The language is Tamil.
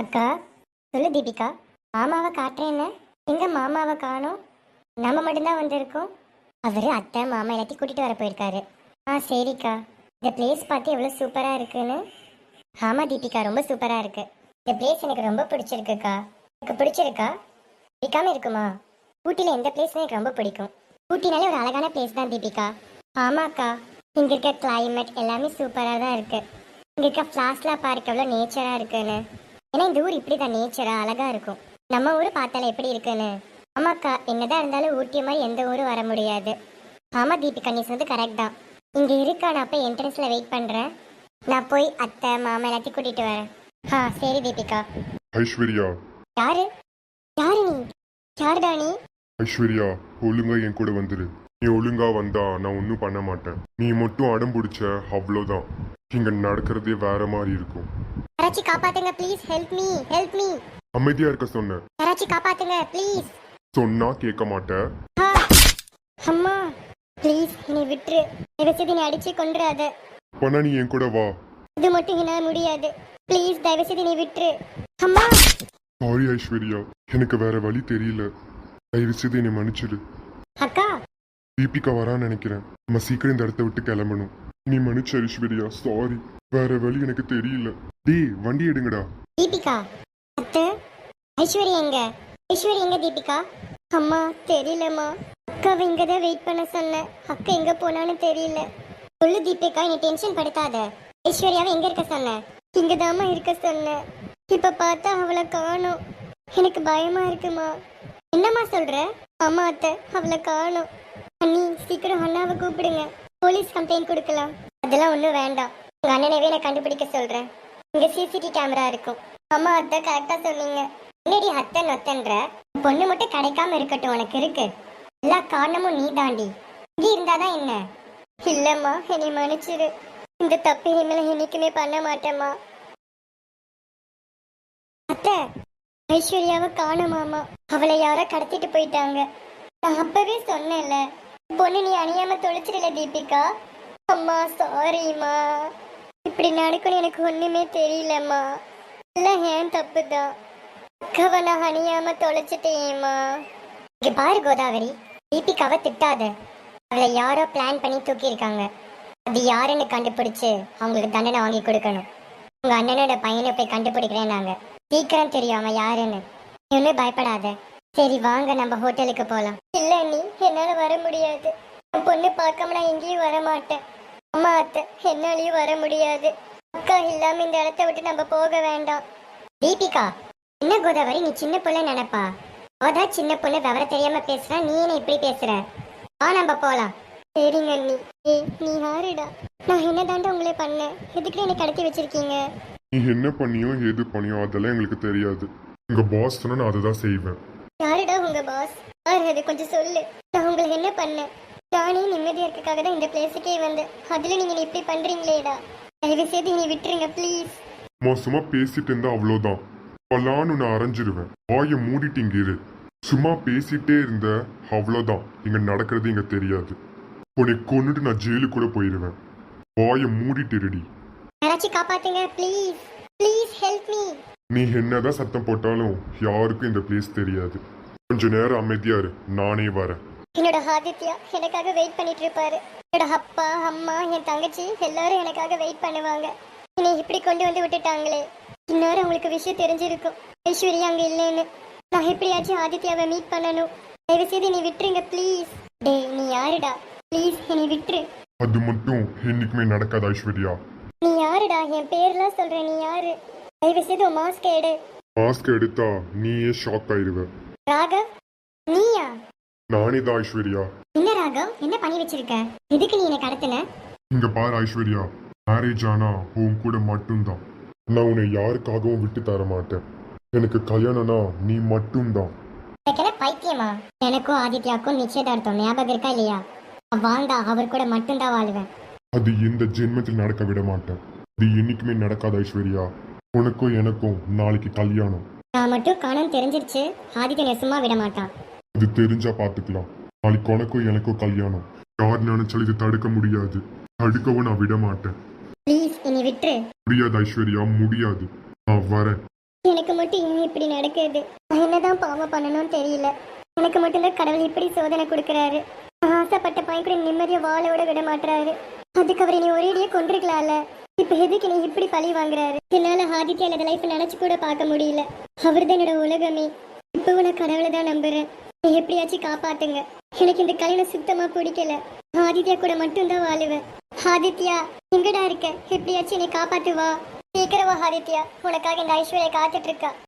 அக்கா சொல்லு தீபிகா. மாமாவை காட்டுறேன்னு. எங்க மாமாவை காணோம். நம்ம மட்டும்தான் வந்திருக்கோம். அவரு அத்தை மாமா எல்லாத்தையும் கூட்டிட்டு வர போயிருக்காரு. ஆ சரிக்கா. இந்த பிளேஸ் பார்த்து எவ்வளோ சூப்பராக இருக்குன்னு. ஆமாம் தீபிகா ரொம்ப சூப்பராக இருக்கு. இந்த பிளேஸ் எனக்கு ரொம்ப பிடிச்சிருக்குக்கா. எனக்கு பிடிச்சிருக்கா? பிடிக்காம இருக்குமா? ஊட்டியில் எந்த பிளேஸ்னு எனக்கு ரொம்ப பிடிக்கும். ஊட்டினாலே ஒரு அழகான பிளேஸ் தான் தீபிகா. ஆமாக்கா இங்கே இருக்க கிளைமேட் எல்லாமே சூப்பராக தான் இருக்குது இங்கே இருக்க ஃப்ளாஸ்லாம் பார்க்க எவ்வளோ நேச்சராக இருக்குன்னு. ஏன்னா இந்த ஊர் இப்படி தான் நேச்சராக அழகாக இருக்கும். நம்ம ஊர் பார்த்தாலே எப்படி இருக்குன்னு? ஆமாக்கா என்னதான் இருந்தாலும் ஊட்டி மாதிரி எந்த ஊரும் வர முடியாது. ஆமாம் தீபிகா நீ சொன்னது கரெக்ட் தான். இங்கே இருக்கா நான் போய் என்ட்ரன்ஸில் வெயிட் பண்ணுறேன் நான் போய் அத்தை மாமா எல்லாத்தையும் கூட்டிகிட்டு வரேன். ஆ சரி தீபிகா. ஐஸ்வர்யா. யாரு? யாரு நீ? யாருடா நீ? ஐஸ்வர்யா ஒழுங்கா என் கூட வந்துரு. நீ ஒழுங்கா வந்தா நான் ஒன்றும் பண்ண மாட்டேன். நீ மட்டும் அடம் பிடிச்ச அவ்வளோதான் இங்க நடக்கிறதே வேற மாதிரி இருக்கும். யாராச்சும் காப்பாத்துங்க please help me help me அமைதியா இருக்க சொன்னேன். யாராச்சும் காப்பாத்துங்க ப்ளீஸ் சொன்னா கேட்க மாட்டேன் அம்மா ப்ளீஸ் என்னை விட்டுரு. தயவுசெய்து நீ அடிச்சு கொண்டுறாத அப்பனா நீ என் கூட வா. இது மட்டும் என்னால் முடியாது. ப்ளீஸ் தயவுசெய்து நீ விட்டுரு. அம்மா. சாரி ஐஸ்வர்யா. எனக்கு வேற வழி தெரியல. தயவு செய்து என்னை மன்னிச்சிடு. அக்கா. தீபிகா வரான்னு நினைக்கிறேன். நம்ம சீக்கிரம் இந்த இடத்த விட்டு கிளம்பணும். நீ மன்னிச்சு ஐஸ்வர்யா சாரி வேற வழி எனக்கு தெரியல. டி வண்டி எடுங்கடா. தீபிகா அத்தை ஐஸ்வர்யா எங்க? ஐஸ்வர்யா எங்க தீபிகா? அம்மா தெரியலம்மா. அக்காவை இங்க தான் வெயிட் பண்ண சொன்னேன். அக்கா எங்க போனான்னு தெரியல. சொல்லு தீபிகா நீ டென்ஷன் படுத்தாத. ஐஸ்வர்யாவை எங்க இருக்க சொன்ன இங்க இருக்க சொன்னேன். இப்ப பார்த்தா அவளை காணும். எனக்கு பயமா இருக்குமா? என்னம்மா சொல்ற? அம்மா அத்தை அவளை காணும். அண்ணி சீக்கிரம் அண்ணாவை கூப்பிடுங்க. போலீஸ் கம்ப்ளைண்ட் கொடுக்கலாம். அதெல்லாம் ஒன்றும் வேண்டாம். உங்கள் அண்ணனவே நான் கண்டுபிடிக்க சொல்கிறேன் இங்க சிசிடி கேமரா இருக்கும். அம்மா அத்தை கரெக்டா சொன்னீங்க. என்னடி அத்தை நொத்தன்ற? பொண்ணு மட்டும் கிடைக்காம இருக்கட்டும் உனக்கு இருக்கு. எல்லா காரணமும் நீ தாண்டி இங்க இருந்தாதான் என்ன? இல்லம்மா என்னை மன்னிச்சிரு. இந்த தப்பு இனிமேல் என்னைக்குமே பண்ண மாட்டேம்மா. அத்தை ஐஸ்வர்யாவை காணுமாமா அவளை யாரோ கடத்திட்டு போயிட்டாங்க. நான் அப்பவே சொன்னேன்ல பொண்ணு நீ அணியாம தொலைச்சிடல தீபிகா. அம்மா சாரிம்மா இப்படி நடக்கும்னு எனக்கு ஒண்ணுமே தெரியலம்மா. எல்லாம் ஏன் தப்பு தான் அக்காவை நான் அணியாம தொலைச்சிட்டேம்மா. இங்க பாரு கோதாவரி. தீபிகாவை திட்டாத. அவளை யாரோ பிளான் பண்ணி தூக்கியிருக்காங்க. அது யாருன்னு கண்டுபிடிச்சு அவங்களுக்கு தண்டனை வாங்கி கொடுக்கணும். உங்க அண்ணனோட பையனை போய் கண்டுபிடிக்கிறேன் நாங்க. சீக்கிரம் தெரியும் அவன் யாருன்னு. நீ ஒன்றும் பயப்படாத. சரி வாங்க நம்ம ஹோட்டலுக்கு போலாம். இல்ல நீ என்னால வர முடியாது. பொண்ணு பார்க்காம நான் எங்கேயும் வர மாட்டேன் அம்மா அத்தை என்னாலயும் வர முடியாது. அக்கா இல்லாம இந்த இடத்த விட்டு நம்ம போக வேண்டாம். தீபிகா என்ன கோதாவரி நீ சின்ன பொண்ணு நினைப்பா? அவதான் சின்ன பொண்ணு விவரம் தெரியாம பேசுறா நீ என்ன இப்படி பேசுற? வா நம்ம போலாம். சரிங்க நீ ஏய் நீ யாருடா? நான் என்னதாண்டா உங்களே பண்ணேன்? எதுக்கு என்னை கடத்தி வச்சிருக்கீங்க? நீ என்ன பண்ணியோ எது பண்ணியோ அதெல்லாம் எங்களுக்கு தெரியாது. உங்க பாஸ் சொன்னா நான் அதை தான் செய்வேன். யாருடா உங்க பாஸ் யார் அது? கொஞ்சம் சொல்லு. நான் உங்களுக்கு என்ன பண்ணேன்? நானே நிம்மதியா இருக்கக்காக தான் இந்த பிளேஸுக்கே வந்தேன். அதுல நீங்க இப்படி பண்றீங்களேடா? தயவு செய்து நீ விட்டுருங்க ப்ளீஸ் மோசமா பேசிட்டு இருந்தா அவ்வளோதான் பல்லான்னு நான் அரைஞ்சிருவேன். வாயை மூடிட்டு இங்க இரு. சும்மா பேசிட்டே இருந்த அவ்வளோதான் இங்க நடக்கிறது இங்க தெரியாது. உன்னை கொன்னுட்டு நான் ஜெயிலுக்கு கூட போயிருவேன். வாயை மூடிட்டு இருடி. யாராச்சும் காப்பாத்துங்க ப்ளீஸ் ப்ளீஸ் ஹெல்ப் மீ நீ என்னதான் சத்தம் போட்டாலும் யாருக்கும் இந்த பிளேஸ் தெரியாது. கொஞ்ச நேரம் அமைதியா இரு. நானே வரேன். என்னோட ஆதித்யா எனக்காக வெயிட் பண்ணிட்டு இருப்பாரு என்னோட அப்பா அம்மா என் தங்கச்சி எல்லாரும் எனக்காக வெயிட் பண்ணுவாங்க. என்னை இப்படி கொண்டு வந்து விட்டுட்டாங்களே. இன்னொரு அவங்களுக்கு விஷயம் தெரிஞ்சிருக்கும். ஐஸ்வர்யா அங்க இல்லைன்னு. நான் எப்படியாச்சும் ஆதித்யாவை மீட் பண்ணணும். தயவு செய்து நீ விட்டுருங்க ப்ளீஸ் டேய் நீ யாருடா? ப்ளீஸ் என்னை விட்டுரு. அது மட்டும் என்னைக்குமே நடக்காது ஐஸ்வர்யா. நீ யாருடா? என் பேர்லாம் சொல்ற நீ யாரு? தயவு செய்து மாஸ்க் எடு. மாஸ்க் எடுத்தா நீயே ஷாக் நீயா நானே தான் ஐஸ்வர்யா. என்ன ராகவ் என்ன பண்ணி வச்சிருக்க? எதுக்கு நீ என்னை கடத்தின? இங்க பாரு ஐஸ்வர்யா மேரேஜ் ஆனா உன் கூட மட்டும்தான். நான் உன்னை யாருக்காகவும் விட்டு தர மாட்டேன். எனக்கு கல்யாணம்னா நீ மட்டும்தான். எனக்கு பைத்தியமா? எனக்கும் ஆதித்யாவுக்கும் நிச்சயதார்த்தம் ஞாபகம் இருக்கா இல்லையா? வாழ்ந்தா அவர் கூட மட்டும்தான் வாழுவேன். அது இந்த ஜென்மத்தில் நடக்க விட மாட்டேன். இது என்னைக்குமே நடக்காது ஐஸ்வர்யா. உனக்கும் எனக்கும் நாளைக்கு கல்யாணம். நான் மட்டும் காணும் தெரிஞ்சிருச்சு. ஆதித்யனை சும்மா விட மாட்டான். அது தெரிஞ்சா பாத்துக்கலாம். நாளைக்கு உனக்கும் எனக்கும் கல்யாணம். யார் நினைச்சாலும் இது தடுக்க முடியாது. தடுக்கவும் நான் விட மாட்டேன். ப்ளீஸ் இனி விட்டுரு. முடியாது ஐஸ்வர்யா முடியாது. நான் வரேன். எனக்கு மட்டும் ஏன் இப்படி நடக்குது. நான் என்னதான் பாவம் பண்ணணும்னு தெரியல. எனக்கு மட்டும்தான் கடவுள் இப்படி சோதனை கொடுக்கறாரு. நான் ஆசைப்பட்ட பையன் கூட நிம்மதியா வாழோட விட மாட்டாரு அதுக்கு அவர் நீ ஒரேடியே கொண்டிருக்கலாம்ல இப்ப எதுக்கு நீ இப்படி பழி வாங்குறாரு? என்னால ஆதித்யா எனது லைஃப் நினைச்சு கூட பார்க்க முடியல. அவர்தான் என்னோட உலகமே. இப்போ நான் கடவுளை தான் நம்புறேன். எப்படியாச்சும் காப்பாத்துங்க. எனக்கு இந்த கல்யாணம் சுத்தமா பிடிக்கல. ஆதித்யா கூட மட்டும்தான் வாழுவேன். ஆதித்யா எங்கடா இருக்க? எப்படியாச்சும் என்னை காப்பாத்துவா சீக்கிரமா ஆதித்யா உனக்காக இந்த ஐஸ்வர்யா காத்துட்டு இருக்கா.